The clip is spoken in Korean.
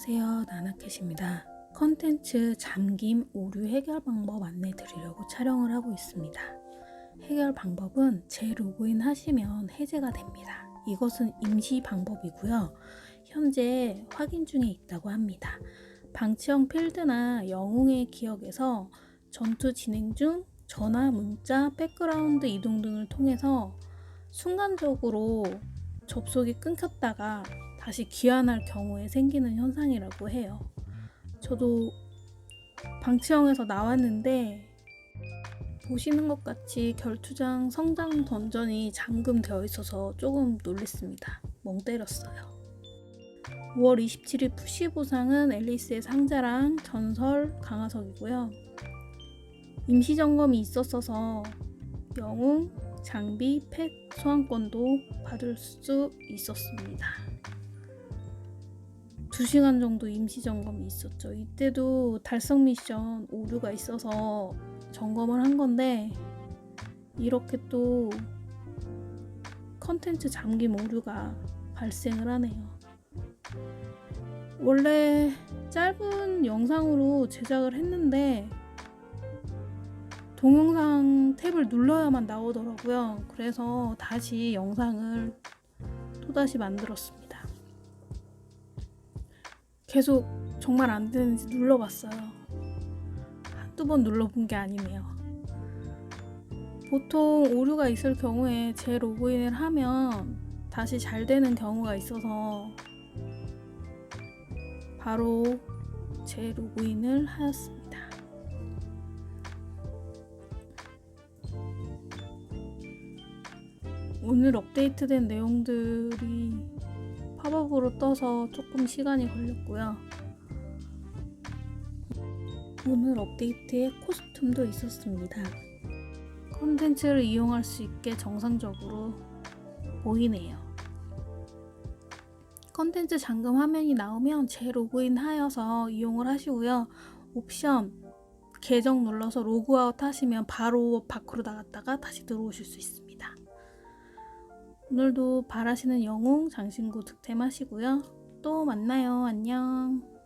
안녕하세요. 나나캣입니다. 컨텐츠 잠김 오류 해결 방법 안내 드리려고 촬영을 하고 있습니다. 해결 방법은 재로그인 하시면 해제가 됩니다. 이것은 임시 방법이고요. 현재 확인 중에 있다고 합니다. 방치형 필드나 영웅의 기억에서 전투 진행 중 전화, 문자, 백그라운드 이동 등을 통해서 순간적으로 접속이 끊겼다가 다시 귀환할 경우에 생기는 현상이라고 해요. 저도 방치형에서 나왔는데 보시는 것 같이 결투장 성장 던전이 잠금되어 있어서 조금 놀랬습니다. 멍 때렸어요. 5월 27일 푸시 보상은 앨리스의 상자랑 전설 강화석이고요. 임시 점검이 있었어서 영웅, 장비, 펫 소환권도 받을 수 있었습니다. 2시간 정도 임시 점검이 있었죠. 이때도 달성 미션 오류가 있어서 점검을 한 건데 이렇게 또 컨텐츠 잠김 오류가 발생을 하네요. 원래 짧은 영상으로 제작을 했는데 동영상 탭을 눌러야만 나오더라고요. 그래서 다시 영상을 또다시 만들었습니다. 계속 정말 안 되는지 눌러봤어요. 한두 번 눌러본 게 아니네요. 보통 오류가 있을 경우에 재로그인을 하면 다시 잘 되는 경우가 있어서 바로 재로그인을 하였습니다. 오늘 업데이트된 내용들이 팝업으로 떠서 조금 시간이 걸렸고요. 오늘 업데이트에 코스튬도 있었습니다. 컨텐츠를 이용할 수 있게 정상적으로 보이네요. 컨텐츠 잠금 화면이 나오면 재로그인 하여서 이용을 하시고요. 옵션 계정 눌러서 로그아웃 하시면 바로 밖으로 나갔다가 다시 들어오실 수 있습니다. 오늘도 바라시는 영웅 장신구 득템하시고요. 또 만나요. 안녕.